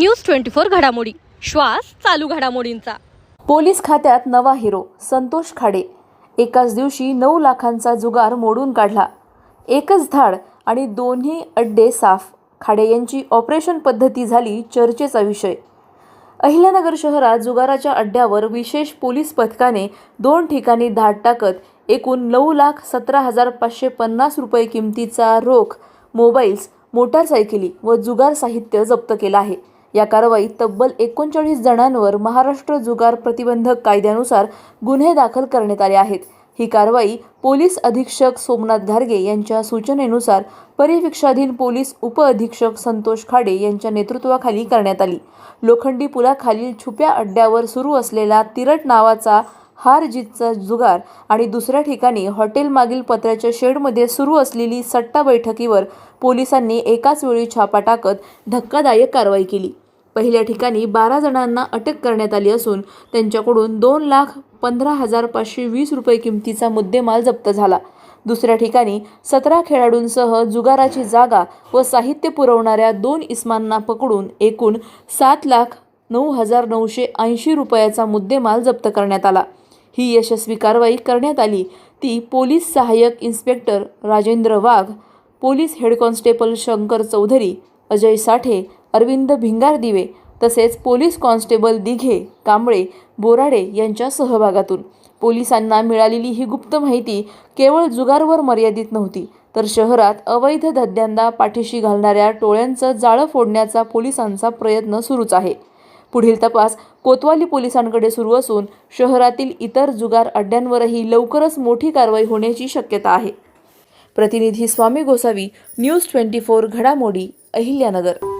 News twenty four घडामोडी. श्वास चालू घडामोडींचा. पोलीस खात्यात नवा हिरो संतोष खाडे. एकाच दिवशी नऊ लाखांचा जुगार मोडून काढला. एकच धाड आणि दोन्ही अड्डे साफ. खाडे यांची ऑपरेशन पद्धती झाली चर्चेचा विषय. अहिल्यानगर शहरात जुगाराच्या अड्ड्यावर विशेष पोलीस पथकाने दोन ठिकाणी धाड टाकत एकूण नऊ लाख सतरा हजार पाचशे पन्नास रुपये किमतीचा रोख मोबाईल्स मोटारसायकली व जुगार साहित्य जप्त केलं आहे. या कारवाईत तब्बल एकोणचाळीस जणांवर महाराष्ट्र जुगार प्रतिबंधक कायद्यानुसार गुन्हे दाखल करण्यात आले आहेत. ही कारवाई पोलीस अधीक्षक सोमनाथ घारगे यांच्या सूचनेनुसार परिवीक्षाधीन पोलीस उपअधीक्षक संतोष खाडे यांच्या नेतृत्वाखाली करण्यात आली. लोखंडी पुलाखालील छुप्या अड्ड्यावर सुरू असलेला तिरट नावाचा हार जीतचा जुगार आणि दुसऱ्या ठिकाणी हॉटेलमागील पत्र्याच्या शेडमध्ये सुरू असलेली सट्टा बैठकीवर पोलिसांनी एकाच वेळी छापा टाकत धक्कादायक कारवाई केली. पहिल्या ठिकाणी बारा जणांना अटक करण्यात आली असून त्यांच्याकडून दोन लाख पंधरा हजार पाचशे वीस रुपये किमतीचा मुद्देमाल जप्त झाला. दुसऱ्या ठिकाणी सतरा खेळाडूंसह जुगाराची जागा व साहित्य पुरवणाऱ्या दोन इस्मांना पकडून एकूण सात लाख नऊ हजार नऊशे ऐंशी रुपयाचा मुद्देमाल जप्त करण्यात आला. ही यशस्वी कारवाई करण्यात आली. ती पोलीस सहाय्यक inspector Rajendra Wagh police head constable Shankar Chaudhari Ajay Sathe Arvind Bhingardive तसेच पोलीस कॉन्स्टेबल दिघे कांबळे बोराडे यांच्या सहभागातून. पोलिसांना मिळालेली ही गुप्त माहिती केवळ जुगारवर मर्यादित नव्हती तर शहरात अवैध धंद्यांना पाठीशी घालणाऱ्या टोळ्यांचं जाळं फोडण्याचा पोलिसांचा प्रयत्न सुरूच आहे. पुढील तपास कोतवाली पोलिसांकडे सुरू असून शहरातील इतर जुगार अड्ड्यांवरही लवकरच मोठी कारवाई होण्याची शक्यता आहे. प्रतिनिधी Swami Gosavi news twenty four घडामोडी अहिल्यानगर.